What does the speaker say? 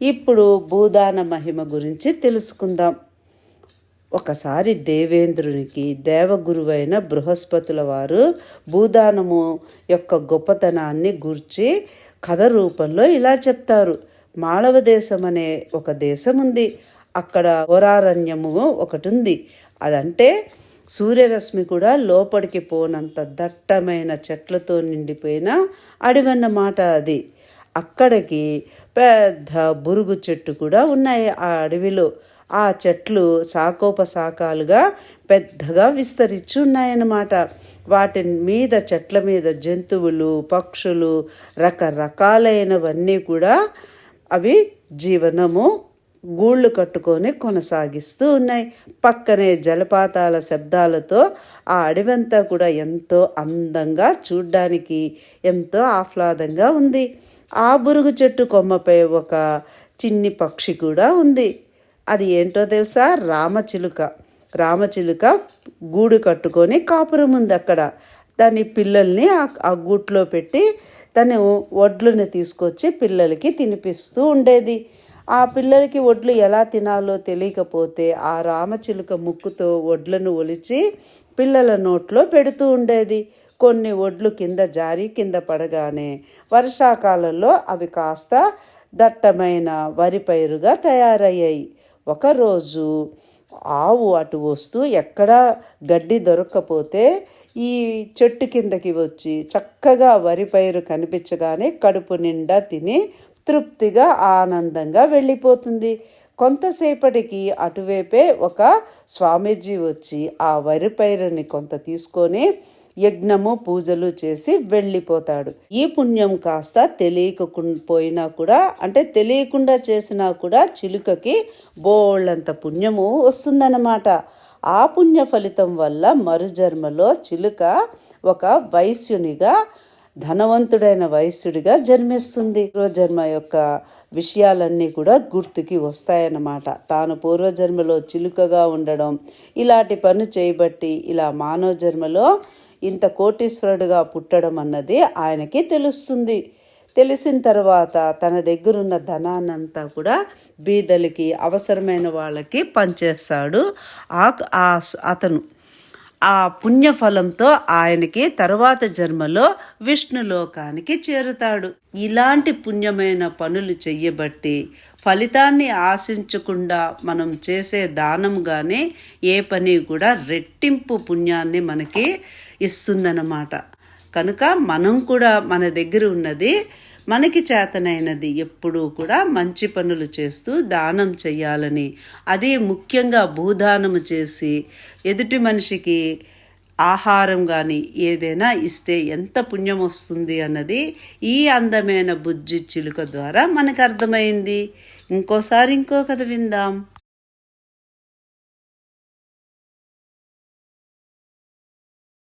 ఇప్పుడు భూదాన మహిమ గురించి తెలుసుకుందాం. ఒకసారి దేవేంద్రునికి దేవగురువైన బృహస్పతుల వారు భూదానము యొక్క గొప్పతనాన్ని గూర్చి కథ రూపంలో ఇలా చెప్తారు. మాళవ దేశం అనే ఒక దేశం ఉంది అక్కడ హోరారణ్యము ఒకటి ఉంది అదంటే సూర్యరశ్మి కూడా లోపలికి పోనంత దట్టమైన చెట్లతో నిండిపోయిన అడివన్నమాట అది. అక్కడికి పెద్ద బురుగు చెట్టు కూడా ఉన్నాయి. ఆ అడవిలో ఆ చెట్లు శాఖోపశాఖాలుగా పెద్దగా విస్తరించి ఉన్నాయన్నమాట. వాటి మీద చెట్ల మీద జంతువులు పక్షులు రకరకాలైనవన్నీ కూడా అవి జీవనము గూళ్ళు కట్టుకొని కొనసాగిస్తూ ఉన్నాయి. పక్కనే జలపాతాల శబ్దాలతో ఆ అడవంతా కూడా ఎంతో అందంగా చూడ్డానికి ఎంతో ఆహ్లాదంగా ఉంది. ఆ బురుగు చెట్టు కొమ్మపై ఒక చిన్ని పక్షి కూడా ఉంది. అది ఏంటో తెలుసా? రామచిలుక రామచిలుక గూడు కట్టుకొని కాపురం ఉంది అక్కడ. దాని పిల్లల్ని ఆ గూట్లో పెట్టి తను వడ్లను తీసుకొచ్చి పిల్లలకి తినిపిస్తూ ఉండేది. ఆ పిల్లలకి వడ్లు ఎలా తినాలో తెలియకపోతే ఆ రామచిలుక ముక్కుతో వడ్లను ఒలిచి పిల్లల నోట్లో పెడుతూ ఉండేది. కొన్ని ఒడ్లు కింద జారి కింద పడగానే వర్షాకాలంలో అవి కాస్త దట్టమైన వరి పైరుగా తయారయ్యాయి. ఒకరోజు ఆవు అటు వస్తూ ఎక్కడా గడ్డి దొరక్కపోతే ఈ చెట్టు కిందకి వచ్చి చక్కగా వరి పైరు కనిపించగానే కడుపు నిండా తిని తృప్తిగా ఆనందంగా వెళ్ళిపోతుంది. కొంతసేపటికి అటువైపే ఒక స్వామీజీ వచ్చి ఆ వరి పైరుని కొంత తీసుకొని యజ్ఞము పూజలు చేసి వెళ్ళిపోతాడు. ఈ పుణ్యం కాస్త తెలియకపోయినా కూడా అంటే తెలియకుండా చేసినా కూడా చిలుకకి బోళ్ళంత పుణ్యము వస్తుందన్నమాట. ఆ పుణ్య ఫలితం వల్ల మరుజన్మలో చిలుక ఒక వైశ్యునిగా ధనవంతుడైన వయస్సుడిగా జన్మిస్తుంది. పూర్వజన్మ యొక్క విషయాలన్నీ కూడా గుర్తుకి వస్తాయన్నమాట. తాను పూర్వజన్మలో చిలుకగా ఉండడం ఇలాంటి పని చేయబట్టి ఇలా మానవ జన్మలో ఇంత కోటీశ్వరుడుగా పుట్టడం అన్నది ఆయనకి తెలుస్తుంది. తెలిసిన తర్వాత తన దగ్గరున్న ధనాన్నంతా కూడా బీదలకి అవసరమైన వాళ్ళకి పనిచేస్తాడు ఆ అతను. ఆ పుణ్యఫలంతో ఆయనకి తరువాత జన్మలో విష్ణులోకానికి చేరుతాడు. ఇలాంటి పుణ్యమైన పనులు చెయ్యబట్టి ఫలితాన్ని ఆశించకుండా మనం చేసే దానం కానీ ఏ పని కూడా రెట్టింపు పుణ్యాన్ని మనకి ఇస్తుందన్నమాట. కనుక మనం కూడా మన దగ్గర ఉన్నది మనకి చేతనైనది ఎప్పుడూ కూడా మంచి పనులు చేస్తూ దానం చెయ్యాలని అదే ముఖ్యంగా భూదానము చేసి ఎదుటి మనిషికి ఆహారం కానీ ఏదైనా ఇస్తే ఎంత పుణ్యం వస్తుంది అన్నది ఈ అందమైన బుజ్జి చిలుక ద్వారా మనకు అర్థమైంది ఇంకోసారి ఇంకో కథ విందాం.